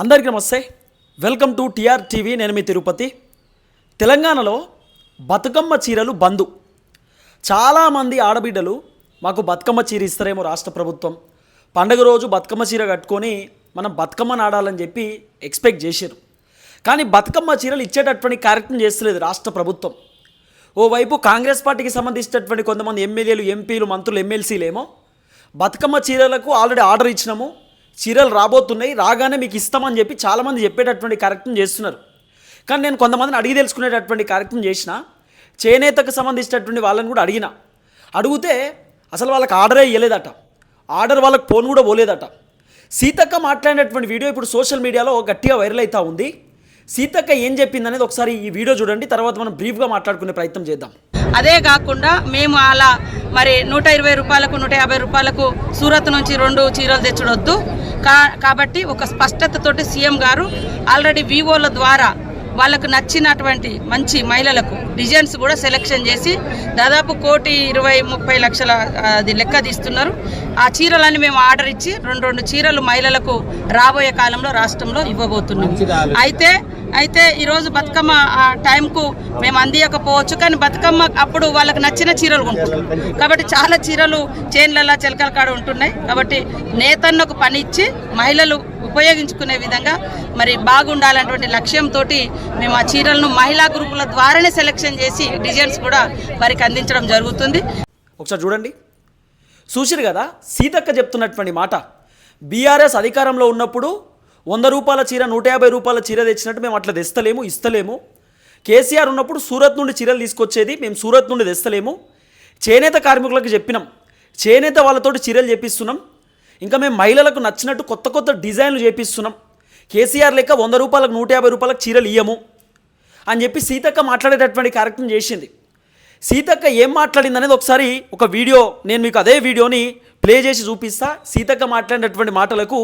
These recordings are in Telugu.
అందరికీ నమస్తే. వెల్కమ్ టు టిఆర్ టీవీ నేను మీ తిరుపతి. తెలంగాణలో బతుకమ్మ చీరలు బంధు చాలామంది ఆడబిడ్డలు మాకు బతుకమ్మ చీర ఇస్తారేమో రాష్ట్ర ప్రభుత్వం. పండగ రోజు బతుకమ్మ చీర కట్టుకొని మనం బతుకమ్మని ఆడాలని చెప్పి ఎక్స్పెక్ట్ చేశారు. కానీ బతుకమ్మ చీరలు ఇచ్చేటటువంటి కార్యక్రమం చేస్తలేదు రాష్ట్ర ప్రభుత్వం. ఓవైపు కాంగ్రెస్ పార్టీకి సంబంధించినటువంటి కొంతమంది ఎమ్మెల్యేలు ఎంపీలు మంత్రులు ఎమ్మెల్సీలేమో బతుకమ్మ చీరలకు ఆల్రెడీ ఆర్డర్ ఇచ్చినాము. చీరలు రాబోతున్నాయి రాగానే మీకు ఇస్తామని చెప్పి చాలామంది చెప్పేటటువంటి కార్యక్రమం చేస్తున్నారు. కానీ నేను కొంతమందిని అడిగి తెలుసుకునేటటువంటి కార్యక్రమం చేసిన చేనేతకు సంబంధించినటువంటి వాళ్ళని కూడా అడిగిన అడిగితే అసలు వాళ్ళకి ఆర్డరే ఇవ్వలేదట ఆర్డర్ వాళ్ళకి ఫోన్ కూడా పోలేదట. సీతక్క మాట్లాడినటువంటి వీడియో ఇప్పుడు సోషల్ మీడియాలో గట్టిగా వైరల్ అవుతా ఉంది. సీతక్క ఏం చెప్పింది అనేది ఒకసారి ఈ వీడియో చూడండి తర్వాత మనం బ్రీఫ్గా మాట్లాడుకునే ప్రయత్నం చేద్దాం. అదే కాకుండా మేము అలా మరి నూట ఇరవై రూపాయలకు నూట యాభై రూపాయలకు సూరత్ నుంచి రెండు చీరలు తెచ్చుడొద్దు. కా కాబట్టి ఒక స్పష్టతతోటి సీఎం గారు ఆల్రెడీ వివోల ద్వారా వాళ్ళకు నచ్చినటువంటి మంచి మహిళలకు డిజైన్స్ కూడా సెలెక్షన్ చేసి దాదాపు కోటి ఇరవై ముప్పై లక్షల అది లెక్క తీస్తున్నారు. ఆ చీరలని మేము ఆర్డర్ ఇచ్చి రెండు రెండు చీరలు మహిళలకు రాబోయే కాలంలో రాష్ట్రంలో ఇవ్వబోతున్నాం. అయితే అయితే ఈరోజు బతుకమ్మ ఆ టైంకు మేము అందియకపోవచ్చు కానీ బతుకమ్మ అప్పుడు వాళ్ళకి నచ్చిన చీరలు కొంటున్నాం. కాబట్టి చాలా చీరలు చేన్లలా చిలకల కాడ ఉంటున్నాయి. కాబట్టి నేతన్నకు పని ఇచ్చి మహిళలు ఉపయోగించుకునే విధంగా మరి బాగుండాలన్నటువంటి లక్ష్యంతో మేము ఆ చీరలను మహిళా గ్రూపుల ద్వారానే సెలెక్షన్ చేసి డిజైన్స్ కూడా వారికి అందించడం జరుగుతుంది. ఒకసారి చూడండి. చూసిరు కదా సీతక్క చెప్తున్నటువంటి మాట. బీఆర్ఎస్ అధికారంలో ఉన్నప్పుడు వంద రూపాయల చీర నూట యాభై రూపాయల చీర తెచ్చినట్టు మేము అట్లా తెస్తలేము ఇస్తలేము. కేసీఆర్ ఉన్నప్పుడు సూరత్ నుండి చీరలు తీసుకొచ్చేది మేము సూరత్ నుండి తెస్తలేము. చేనేత కార్మికులకు చెప్పినాం. చేనేత వాళ్ళతోటి చీరలు చేపిస్తున్నాం. ఇంకా మేము మహిళలకు నచ్చినట్టు కొత్త కొత్త డిజైన్లు చేపిస్తున్నాం. కేసీఆర్ లెక్క వంద రూపాయలకు నూట యాభై రూపాయలకు చీరలు ఇయ్యము అని చెప్పి సీతక్క మాట్లాడేటటువంటి కార్యక్రమం చేసింది. సీతక్క ఏం మాట్లాడింది అనేది ఒకసారి ఒక వీడియో నేను మీకు అదే వీడియోని ప్లే చేసి చూపిస్తా. సీతక్క మాట్లాడినటువంటి మాటలకు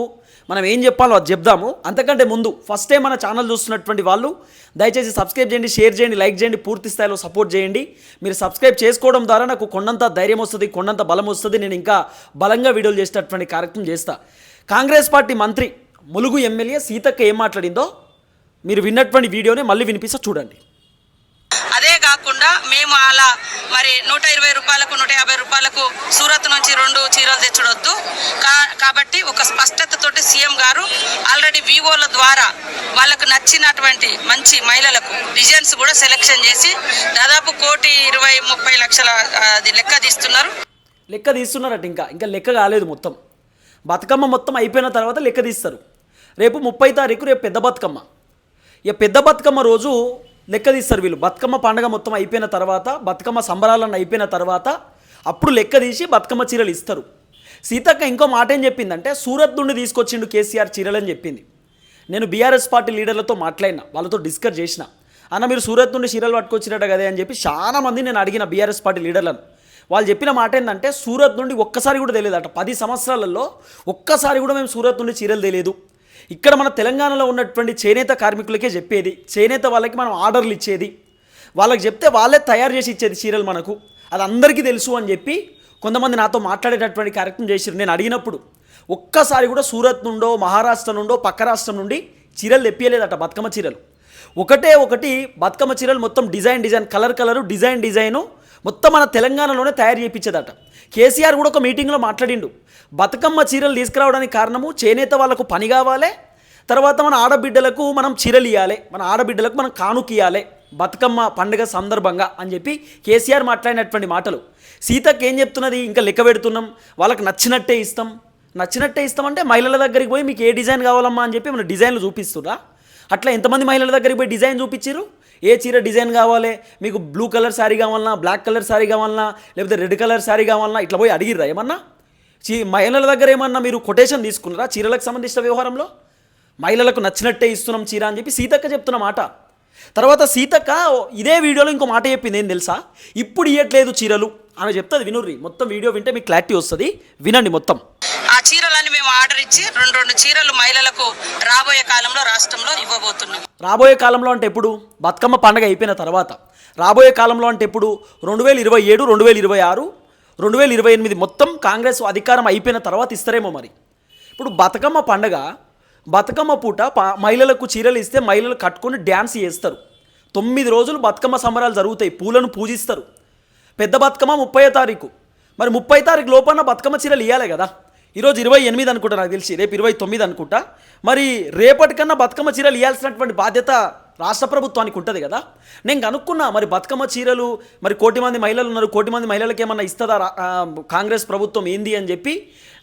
మనం ఏం చెప్పాలో అది చెప్దాము. అంతకంటే ముందు ఫస్ట్ టైం మన ఛానల్ చూస్తున్నటువంటి వాళ్ళు దయచేసి సబ్స్క్రైబ్ చేయండి షేర్ చేయండి లైక్ చేయండి పూర్తి స్థాయిలో సపోర్ట్ చేయండి. మీరు సబ్స్క్రైబ్ చేసుకోవడం ద్వారా నాకు కొండంత ధైర్యం వస్తుంది కొండంత బలం వస్తుంది నేను ఇంకా బలంగా వీడియోలు చేసేటటువంటి కార్యక్రమం చేస్తా. కాంగ్రెస్ పార్టీ మంత్రి ములుగు ఎమ్మెల్యే సీతక్క ఏం మాట్లాడిందో మీరు విన్నటువంటి వీడియోని మళ్ళీ వినిపిస్తా చూడండి. అదే కాకుండా మేము అలా మరి నూట ఇరవై రూపాయలకు నూట యాభై రూపాయలకు సూరత్ నుంచి రెండు చీరలు తెచ్చుడొద్దు. కా కాబట్టి ఒక స్పష్టతతోటి సీఎం గారు ఆల్రెడీ వివోల ద్వారా వాళ్ళకు నచ్చినటువంటి మంచి మహిళలకు డిజైన్స్ కూడా సెలెక్షన్ చేసి దాదాపు కోటి ఇరవై ముప్పై లక్షల అది లెక్క తీస్తున్నారు. లెక్క తీస్తున్నారట ఇంకా. ఇంకా లెక్క కాలేదు మొత్తం. బతుకమ్మ మొత్తం అయిపోయిన తర్వాత లెక్క తీస్తారు. రేపు ముప్పై తారీఖు రేపు పెద్ద బతుకమ్మ. ఇక పెద్ద బతుకమ్మ రోజు లెక్క తీస్తారు వీళ్ళు. బతుకమ్మ పండగ మొత్తం అయిపోయిన తర్వాత బతుకమ్మ సంబరాలను అయిపోయిన తర్వాత అప్పుడు లెక్క తీసి బతుకమ్మ చీరలు ఇస్తారు. సీతక్క ఇంకో మాట ఏం చెప్పిందంటే సూరత్ నుండి తీసుకొచ్చిండు కేసీఆర్ చీరలు అని చెప్పింది. నేను బీఆర్ఎస్ పార్టీ లీడర్లతో మాట్లాడిన వాళ్ళతో డిస్కస్ చేసిన. అన్న మీరు సూరత్ నుండి చీరలు పట్టుకొచ్చినట్టు కదా అని చెప్పి చాలా మంది నేను అడిగిన బీఆర్ఎస్ పార్టీ లీడర్లను. వాళ్ళు చెప్పిన మాట ఏంటంటే సూరత్ నుండి ఒక్కసారి కూడా తెలియదు అట. పది సంవత్సరాలలో ఒక్కసారి కూడా మేము సూరత్ నుండి చీరలు తెలియదు. ఇక్కడ మన తెలంగాణలో ఉన్నటువంటి చేనేత కార్మికులకే చెప్పేది. చేనేత వాళ్ళకి మనం ఆర్డర్లు ఇచ్చేది. వాళ్ళకి చెప్తే వాళ్ళే తయారు చేసి ఇచ్చేది చీరలు మనకు. అది అందరికీ తెలుసు అని చెప్పి కొంతమంది నాతో మాట్లాడేటటువంటి కార్యక్రమం చేసిరు నేను అడిగినప్పుడు ఒక్కసారి కూడా సూరత్ నుండో మహారాష్ట్ర నుండో పక్క రాష్ట్రం నుండి చీరలు తెప్పియలేదట బతుకమ్మ చీరలు. ఒకటే ఒకటి బతుకమ్మ చీరలు మొత్తం design design colour colour design design మొత్తం మన తెలంగాణలోనే తయారు చేయించేదట కేసీఆర్ కూడా ఒక మీటింగ్లో మాట్లాడిండు. బతుకమ్మ చీరలు తీసుకురావడానికి కారణము చేనేత వాళ్ళకు పని కావాలి తర్వాత మన ఆడబిడ్డలకు మనం చీరలు ఇవ్వాలి మన ఆడబిడ్డలకు మనం కానుక ఇవ్వాలి బతుకమ్మ పండుగ సందర్భంగా అని చెప్పి కేసీఆర్ మాట్లాడినటువంటి మాటలు. సీతకి ఏం చెప్తున్నది? ఇంకా లెక్క పెడుతున్నాం. వాళ్ళకి నచ్చినట్టే ఇస్తాం. నచ్చినట్టే ఇస్తామంటే మహిళల దగ్గరికి పోయి మీకు ఏ డిజైన్ కావాలమ్మా అని చెప్పి మన డిజైన్లు చూపిస్తురా అట్లా ఎంతమంది మహిళల దగ్గరికి పోయి డిజైన్ చూపించారు ఏ చీర డిజైన్ కావాలి? మీకు బ్లూ కలర్ శారీ కావాలన్నా బ్లాక్ కలర్ శారీ కావాలన్నా లేకపోతే రెడ్ కలర్ శారీ కావాలన్నా ఇట్లా పోయి అడిగిర్రా ఏమన్నా? చీ మహిళల దగ్గర ఏమన్నా మీరు కొటేషన్ తీసుకున్నారా చీరలకు సంబంధించిన వ్యవహారంలో? మహిళలకు నచ్చినట్టే ఇస్తున్నాం చీర అని చెప్పి సీతక్క చెప్తున్న మాట. తర్వాత సీతక్క ఇదే వీడియోలో ఇంకో మాట చెప్పింది ఏం తెలుసా? ఇప్పుడు ఇవ్వట్లేదు చీరలు. ఆమె చెప్తుంది వినుర్రి మొత్తం వీడియో వింటే మీకు క్లారిటీ వస్తుంది. వినండి మొత్తం. చీరలని మేము ఆర్డర్ ఇచ్చి రెండు రెండు చీరలు మహిళలకు రాబోయే కాలంలో రాష్ట్రంలో ఇవ్వబోతున్నాం. రాబోయే కాలంలో అంటే ఎప్పుడు? బతుకమ్మ పండగ అయిపోయిన తర్వాత. రాబోయే కాలంలో అంటే ఎప్పుడు? రెండు వేల ఇరవై ఏడు రెండు వేల ఇరవై ఆరు రెండు వేల ఇరవై ఎనిమిది మొత్తం కాంగ్రెస్ అధికారం అయిపోయిన తర్వాత ఇస్తారేమో మరి. ఇప్పుడు బతుకమ్మ పండగ బతుకమ్మ పూట మహిళలకు చీరలు ఇస్తే మహిళలు కట్టుకొని డ్యాన్స్ చేస్తారు. తొమ్మిది రోజులు బతుకమ్మ సంబరాలు జరుగుతాయి పూలను పూజిస్తారు. పెద్ద బతుకమ్మ ముప్పై తారీఖు. మరి ముప్పై తారీఖు లోపల బతుకమ్మ చీరలు ఇవ్వాలి కదా. ఈరోజు ఇరవై ఎనిమిది అనుకుంటా నాకు తెలిసి రేపు ఇరవై తొమ్మిది అనుకుంటా. మరి రేపటికన్నా బతుకమ్మ చీరలు ఇవ్వాల్సినటువంటి బాధ్యత రాష్ట్ర ప్రభుత్వానికి ఉంటుంది కదా? నేను కనుక్కున్నా మరి బతుకమ్మ చీరలు మరి కోటి మంది మహిళలు ఉన్నారు కోటి మంది మహిళలకు ఏమన్నా ఇస్తుందా రా- కాంగ్రెస్ ప్రభుత్వం ఏంది అని చెప్పి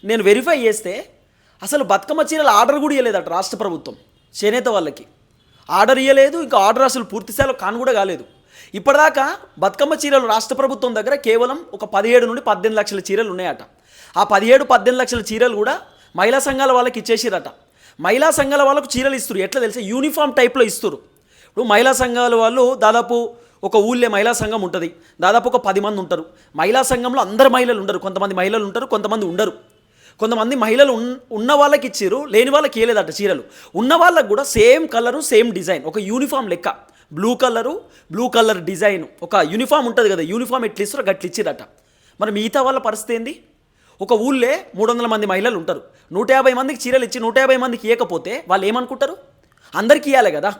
నేను వెరిఫై చేస్తే అసలు బతుకమ్మ చీరలు ఆర్డర్ కూడా ఇవ్వలేదట రాష్ట్ర ప్రభుత్వం చేనేత వాళ్ళకి. ఆర్డర్ ఇవ్వలేదు ఇంకా ఆర్డర్ అసలు పూర్తి స్థాయిలో కాను కూడా కాలేదు. ఇప్పటిదాకా బతుకమ్మ చీరలు రాష్ట్ర ప్రభుత్వం దగ్గర కేవలం ఒక పదిహేడు నుండి పద్దెనిమిది లక్షల చీరలు ఉన్నాయట. ఆ పదిహేడు పద్దెనిమిది లక్షల చీరలు కూడా మహిళా సంఘాల వాళ్ళకి ఇచ్చేసిరట. మహిళా సంఘాల వాళ్ళకు చీరలు ఇస్తారు ఎట్లా తెలిసి? యూనిఫామ్ టైప్లో ఇస్తారు ఇప్పుడు మహిళా సంఘాల వాళ్ళు దాదాపు ఒక ఊళ్ళే మహిళా సంఘం ఉంటుంది. దాదాపు ఒక పది మంది ఉంటారు. మహిళా సంఘంలో అందరు మహిళలు ఉండరు. కొంతమంది మహిళలు ఉంటారు కొంతమంది ఉండరు. కొంతమంది మహిళలు ఉన్- ఉన్న వాళ్ళకి ఇచ్చారు లేని వాళ్ళకి ఇవ్వలేదట చీరలు. ఉన్న వాళ్ళకి కూడా సేమ్ కలరు సేమ్ డిజైన్. ఒక యూనిఫామ్ లెక్క. Blue colour blue colour design. ఒక యూనిఫామ్ ఉంటుంది కదా యూనిఫామ్ ఎట్లా ఇస్తారో గట్లు ఇచ్చిరట మరి మిగతా వాళ్ళ పరిస్థితి ఏంది? ఒక ఊళ్ళే మూడు వందల మంది మహిళలు ఉంటారు. నూట యాభై మందికి చీరలు ఇచ్చి నూట యాభై మందికి ఇవ్వకపోతే వాళ్ళు ఏమనుకుంటారు? అందరికీ ఇవ్వాలి కదా.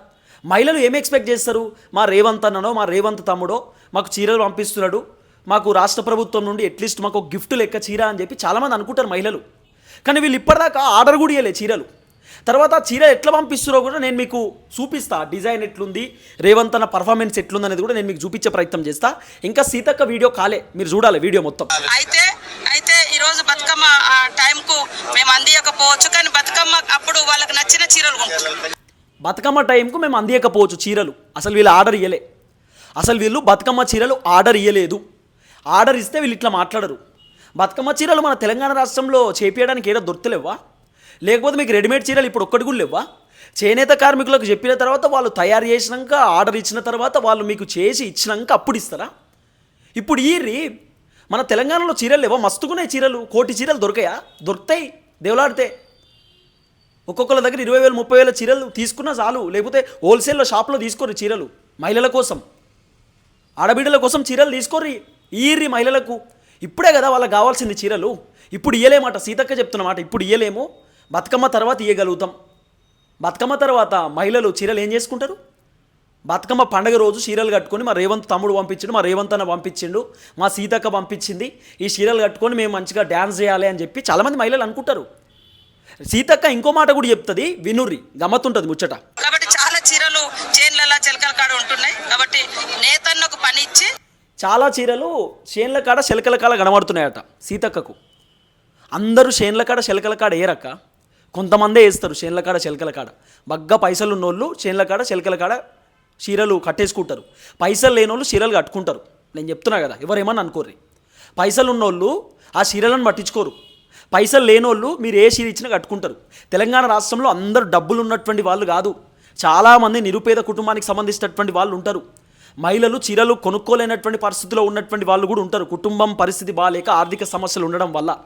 మహిళలు ఏం ఎక్స్పెక్ట్ చేస్తారు? మా రేవంత్ అన్ననో మా రేవంత్ తమ్ముడో మాకు చీరలు పంపిస్తున్నాడు. మాకు రాష్ట్ర ప్రభుత్వం నుండి అట్లీస్ట్ మాకు గిఫ్ట్ లెక్క చీర అని చెప్పి చాలామంది అనుకుంటారు మహిళలు. కానీ వీళ్ళు ఇప్పటిదాకా ఆర్డర్ కూడా ఇవ్వలే చీరలు. తర్వాత చీర ఎట్లా పంపిస్తున్నారో కూడా నేను మీకు చూపిస్తా. డిజైన్ ఎట్లుంది రేవంత్ అన్న పర్ఫార్మెన్స్ ఎట్లుంది అనేది కూడా నేను మీకు చూపించే ప్రయత్నం చేస్తా. ఇంకా సీతక్క వీడియో కాలే. మీరు చూడాలి వీడియో మొత్తం. అయితే రోజు బతుకమ్మ ఆ టైంకు మేము అందియకపోవచ్చు కానీ బతుకమ్మ అప్పుడు వాళ్ళకి నచ్చిన చీరలు కొంటారు బతుకమ్మ టైంకు మేము అందియకపోవచ్చు చీరలు. అసలు వీళ్ళు ఆర్డర్ ఇయ్యలే. అసలు వీళ్ళు బతుకమ్మ చీరలు ఆర్డర్ ఇవ్వలేదు ఆర్డర్ ఇస్తే వీళ్ళు ఇట్లా మాట్లాడరు. బతుకమ్మ చీరలు మన తెలంగాణ రాష్ట్రంలో చేపించడానికి ఏదో దొరుకుతలేవా లేకపోతే మీకు రెడీమేడ్ చీరలు ఇప్పుడు ఒక్కటి కూడా లేవా చేనేత కార్మికులకు చెప్పిన తర్వాత వాళ్ళు తయారు చేసినాక ఆర్డర్ ఇచ్చిన తర్వాత వాళ్ళు మీకు చేసి ఇచ్చినాక అప్పుడు ఇస్తారా? ఇప్పుడు ఈర్రి మన తెలంగాణలో చీరలు ఏవో మస్తుకునే చీరలు. కోటి చీరలు దొరికాయా? దొరుకుతాయి. దేవులాడితే. ఒక్కొక్కరి దగ్గర ఇరవై వేలు ముప్పై వేల చీరలు తీసుకున్నా చాలు. లేకపోతే హోల్సేల్లో షాప్లో తీసుకోరు చీరలు మహిళల కోసం. ఆడబిడ్డల కోసం చీరలు తీసుకోర్రి. ఈర్రి మహిళలకు. ఇప్పుడే కదా వాళ్ళకి కావాల్సింది చీరలు. ఇప్పుడు ఇయ్యలేమాట. సీతక్క చెప్తున్నమాట ఇప్పుడు ఇయ్యలేము. బతుకమ్మ తర్వాత ఇయ్యగలుగుతాం. బతుకమ్మ తర్వాత మహిళలు చీరలు ఏం చేసుకుంటారు? బతుకమ్మ పండగ రోజు చీరలు కట్టుకొని మా రేవంత్ తమ్ముడు పంపించిండు మా రేవంత్ అన్న పంపించిండు మా సీతక్క పంపించింది. ఈ చీరలు కట్టుకొని మేము మంచిగా డ్యాన్స్ చేయాలి అని చెప్పి చాలామంది మహిళలు అనుకుంటారు. సీతక్క ఇంకో మాట కూడా చెప్తుంది వినుర్రి గమ్మత్తుంటుంది ముచ్చట. కాబట్టి చాలా చీరలు చేన్లలా చిలకల కాడ ఉంటున్నాయి. కాబట్టి నేతన్నకు పని ఇచ్చి చాలా చీరలు చేన్ల కాడ శిలకల కాడ కనబడుతున్నాయట సీతక్కకు. అందరూ చేన్ల కాడ శిలకల కాడ ఏరక్క? కొంతమందే వేస్తారు చేన్ల కాడ శిలకల కాడ. బగ్గా పైసలు ఉన్నోళ్ళు చేన్ల కాడ శిలకల కాడ చీరలు కట్టేసుకుంటారు. పైసలు లేనోళ్ళు చీరలు కట్టుకుంటారు. నేను చెప్తున్నా కదా ఎవరేమని అనుకోర్రి. పైసలు ఉన్నోళ్ళు ఆ చీరలను పట్టించుకోరు. పైసలు లేనోళ్ళు మీరు ఏ చీర ఇచ్చినా కట్టుకుంటారు. తెలంగాణ రాష్ట్రంలో అందరూ డబ్బులు ఉన్నటువంటి వాళ్ళు కాదు. చాలామంది నిరుపేద కుటుంబానికి సంబంధించినటువంటి వాళ్ళు ఉంటారు. మహిళలు చీరలు కొనుక్కోలేనటువంటి పరిస్థితిలో ఉన్నటువంటి వాళ్ళు కూడా ఉంటారు. కుటుంబం పరిస్థితి బాగాలేక ఆర్థిక సమస్యలు ఉండడం వల్ల.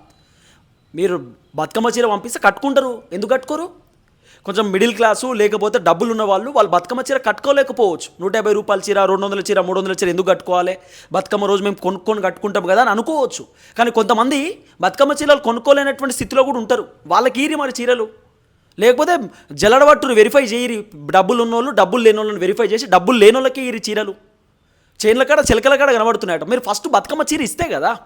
మీరు బతుకమ్మ చీర పంపిస్తే కట్టుకుంటారు. ఎందుకు కట్టుకోరు? కొంచెం మిడిల్ క్లాసు లేకపోతే డబ్బులు ఉన్న వాళ్ళు వాళ్ళు బతుకమ్మ చీర కట్టుకోలేకపోవచ్చు. నూట యాభై రూపాయల చీర రెండు వందల చీర మూడు వందల చీర ఎందుకు కట్టుకోవాలి? బతుకమ్మ రోజు మేము కొనుక్కొని కట్టుకుంటాం కదా అని అనుకోవచ్చు. కానీ కొంతమంది బతుకమ్మ చీరలు కొనుక్కోలేనటువంటి స్థితిలో కూడా ఉంటారు. వాళ్ళకి ఈరి మరి చీరలు. లేకపోతే జలడబట్టును వెరిఫై చేయరు. డబ్బులు ఉన్నోళ్ళు డబ్బులు లేని వాళ్ళని వెరిఫై చేసి డబ్బులు లేని వాళ్ళకి ఈరి చీరలు. చైన్ల కాడ చిలకల కాడ కనబడుతున్నాయట. మీరు ఫస్ట్ బతుకమ్మ చీర ఇస్తే కదా.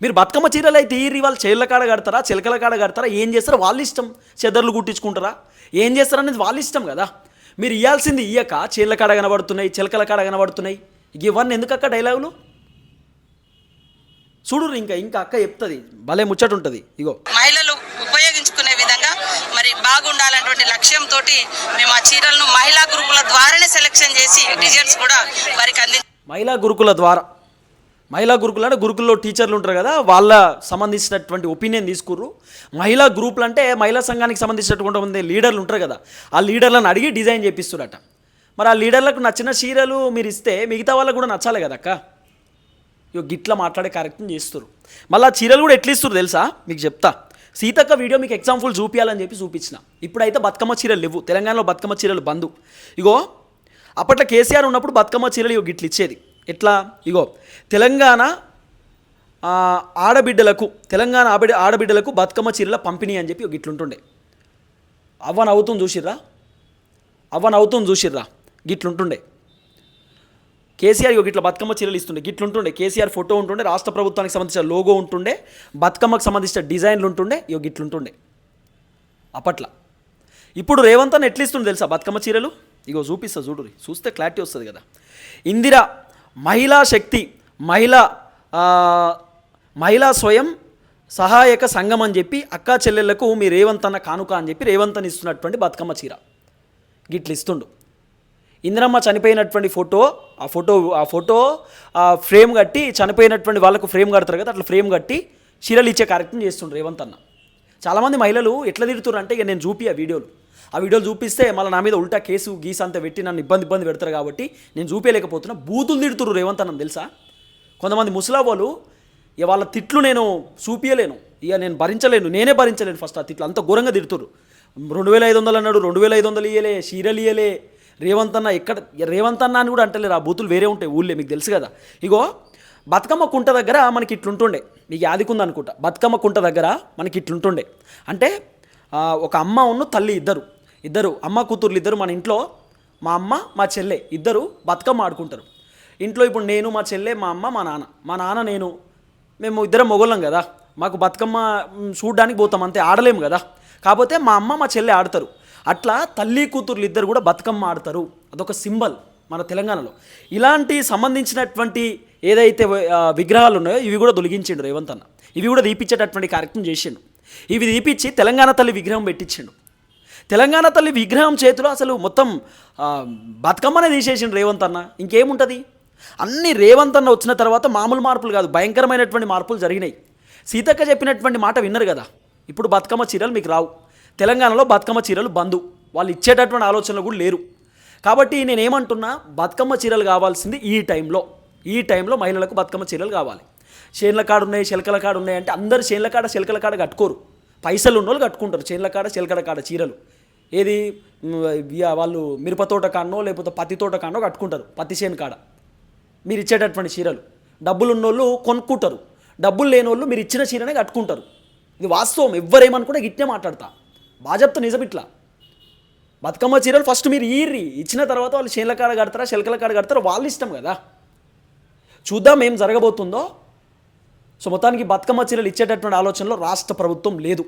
మీరు బతుకమ్మ చీరలు అయితే ఈరి వాళ్ళు చైన్ల కాడ కడతారా చిలకల కాడ కడతారా ఏం చేస్తారో వాళ్ళ ఇష్టం. చెదర్లు కుట్టించుకుంటారా? ఏం చేస్తారనేది వాళ్ళ ఇష్టం కదా. మీరు ఇవ్వాల్సింది ఇయ్యక చీరల కాడ కనబడుతున్నాయి చిలకల కాడ కనబడుతున్నాయి. ఇవన్నీ ఎందుకు అక్క డైలాగులు? చూడు ఇంకా ఇంకా అక్క చెప్తుంది భలే ముచ్చట ఉంటుంది ఇగో. మహిళలు ఉపయోగించుకునే విధంగా మరి బాగుండాలన్నటువంటి లక్ష్యంతో మేము ఆ చీరలను మహిళా గ్రూపుల ద్వారానే సెలెక్షన్ చేసి డిజైన్స్ కూడా వారికి అంది మహిళా గురుకుల ద్వారా మహిళా గురుకులు అంటే గురుకుల్లో టీచర్లు ఉంటారు కదా వాళ్ళ సంబంధించినటువంటి ఒపీనియన్ తీసుకుర్రు. మహిళా గ్రూపులు అంటే మహిళా సంఘానికి సంబంధించినటువంటి కొంతమంది లీడర్లు ఉంటారు కదా ఆ లీడర్లను అడిగి డిజైన్ చేపిస్తురట. మరి ఆ లీడర్లకు నచ్చిన చీరలు మీరు ఇస్తే మిగతా వాళ్ళకు కూడా నచ్చాలి కదా అక్క? ఇక గిట్ల మాట్లాడే కార్యక్రమం చేస్తారు మళ్ళీ ఆ చీరలు కూడా ఎట్లా ఇస్తారు తెలుసా? మీకు చెప్తా. సీతక్క వీడియో మీకు ఎగ్జాంపుల్ చూపించాలని చెప్పి చూపించిన. ఇప్పుడైతే బతుకమ్మ చీరలు లేవు. తెలంగాణలో బతుకమ్మ చీరలు బంధు ఇగో అప్పట్లో కేసీఆర్ ఉన్నప్పుడు బతుకమ్మ చీరలు ఇగో గిట్లు ఇచ్చేది. ఎట్లా? ఇగో తెలంగాణ ఆడబిడ్డలకు తెలంగాణ ఆబిడ ఆడబిడ్డలకు బతుకమ్మ చీరల పంపిణీ అని చెప్పి ఒక గిట్లుంటుండే. అవ్వన అవుతుంది చూసిర్రా? అవ్వన అవుతుంది చూసిర్రా? గిట్లుంటుండే. కేసీఆర్ ఇట్లా గిట్ల బతుకమ్మ చీరలు ఇస్తుండే. గిట్లుంటుండే. కేసీఆర్ ఫోటో ఉంటుండే. రాష్ట్ర ప్రభుత్వానికి సంబంధించిన లోగో ఉంటుండే. బతుకమ్మకు సంబంధించిన డిజైన్లు ఉంటుండే ఇగో గిట్లుంటుండే. అప్పట్లో. ఇప్పుడు రేవంత్ అని ఎట్లా ఇస్తుండే తెలుసా బతుకమ్మ చీరలు? ఇగో చూపిస్తా చూడురి చూస్తే క్లారిటీ వస్తుంది కదా. ఇందిరా మహిళా శక్తి మహిళా మహిళా స్వయం సహాయక సంఘం అని చెప్పి అక్కా చెల్లెళ్ళకు మీ రేవంత్ అన్న కానుక అని చెప్పి రేవంత్ అని ఇస్తున్నటువంటి బతుకమ్మ చీర. గిట్లు ఇస్తుండు. ఇందిరమ్మ చనిపోయినటువంటి ఫోటో ఆ ఫోటో ఆ ఫోటో ఆ ఫ్రేమ్ కట్టి చనిపోయినటువంటి వాళ్ళకు ఫ్రేమ్ కడతారు కదా అట్లా ఫ్రేమ్ కట్టి చీరలు ఇచ్చే కార్యక్రమం చేస్తుండ్రు రేవంత్ అన్న. చాలామంది మహిళలు ఎట్లా తిడుతున్నారు అంటే ఇక నేను చూపి ఆ వీడియోలు. ఆ వీడియోలు చూపిస్తే మళ్ళీ నా మీద ఉల్టా కేసు గీస్ అంత పెట్టి నన్ను ఇబ్బంది ఇబ్బంది పెడతారు కాబట్టి నేను చూపించలేకపోతున్నా బూతులు తిడుతురు రేవంత్ అన్న తెలుసా? కొంతమంది ముసలా వాళ్ళు ఇక వాళ్ళ తిట్లు నేను చూపించలేను ఇక నేను భరించలేను నేనే భరించలేను ఫస్ట్ ఆ తిట్లు. అంత ఘోరంగా తిడుతుర్రు. రెండు వేల ఐదు వందలు అన్నాడు రెండు వేల ఐదు వందలు ఇయ్యలే చీరలు ఇయ్యలే. రేవంత్ అన్న ఎక్కడ రేవంత్ అన్న అని కూడా అంటలేరు. ఆ బూతులు వేరే ఉంటాయి ఊళ్ళే మీకు తెలుసు కదా. ఇగో బతుకమ్మ కుంట దగ్గర మనకి ఇట్లుంటుండే. మీకు యాదికుంది అనుకుంటా. బతుకమ్మ కుంట దగ్గర మనకి ఇట్లుంటుండే. అంటే ఒక అమ్మ ఉన్న తల్లి ఇద్దరు. ఇద్దరు అమ్మ కూతుర్లు ఇద్దరు మన ఇంట్లో మా అమ్మ మా చెల్లె ఇద్దరు బతుకమ్మ ఆడుకుంటారు. ఇంట్లో ఇప్పుడు నేను మా చెల్లె మా అమ్మ మా నాన్న. మా నాన్న నేను మేము ఇద్దరం మొగోళ్ళం కదా. మాకు బతుకమ్మ చూడడానికి పోతాం అంతే ఆడలేము కదా. కాకపోతే మా అమ్మ మా చెల్లె ఆడతారు. అట్లా తల్లి కూతుర్లు ఇద్దరు కూడా బతుకమ్మ ఆడతారు. అదొక సింబల్ మన తెలంగాణలో. ఇలాంటి సంబంధించినటువంటి ఏదైతే విగ్రహాలు ఉన్నాయో ఇవి కూడా తొలగించిండు రేవంత్ అన్న. ఇవి కూడా దీపించేటటువంటి కార్యక్రమం చేసిండు. ఇవి దీపించి తెలంగాణ తల్లి విగ్రహం పెట్టించిండు తెలంగాణ తల్లి విగ్రహం చేతిలో అసలు మొత్తం బతుకమ్మనే తీసేసిండు రేవంత్ అన్న. ఇంకేముంటుంది? అన్ని రేవంత్ అన్న వచ్చిన తర్వాత మామూలు మార్పులు కాదు భయంకరమైనటువంటి మార్పులు జరిగినాయి. సీతక్క చెప్పినటువంటి మాట విన్నారు కదా? ఇప్పుడు బతుకమ్మ చీరలు మీకు రావు. తెలంగాణలో బతుకమ్మ చీరలు బంధు వాళ్ళు ఇచ్చేటటువంటి ఆలోచనలు కూడా లేరు. కాబట్టి నేనేమంటున్నా బతుకమ్మ చీరలు కావాల్సింది ఈ టైంలో. ఈ టైంలో మహిళలకు బతుకమ్మ చీరలు కావాలి. చేన్ల కాడ ఉన్నాయి శిలకల కాడ ఉన్నాయి అంటే అందరు చేన్ల కాడ శిలకల కాడ కట్టుకోరు. పైసలు ఉన్నోళ్ళు కట్టుకుంటారు చేన్ల కాడ శిలకల కాడ చీరలు. ఏది వాళ్ళు మిరప తోట కాడనో లేకపోతే పత్తి తోట కాడనో కట్టుకుంటారు పత్తి చేను కాడ. మీరు ఇచ్చేటటువంటి చీరలు. డబ్బులు ఉన్నోళ్ళు కొనుక్కుంటారు. డబ్బులు లేని వాళ్ళు మీరు ఇచ్చిన చీరనే కట్టుకుంటారు. ఇది వాస్తవం. ఎవ్వరేమనుకుంటే గిట్నే మాట్లాడతా. బాజప్త నిజం ఇట్లా. బతుకమ్మ చీరలు ఫస్ట్ మీరు ఈర్రి. ఇచ్చిన తర్వాత వాళ్ళు చేనుల కాడ కడతారా శిలకల కాడ కడతారా వాళ్ళు ఇష్టం కదా. చూద్దాం ఏం జరగబోతుందో. సో మొత్తానికి బతుకమ్మ చీరలు ఇచ్చేటటువంటి ఆలోచనలో రాష్ట్ర ప్రభుత్వం లేదు.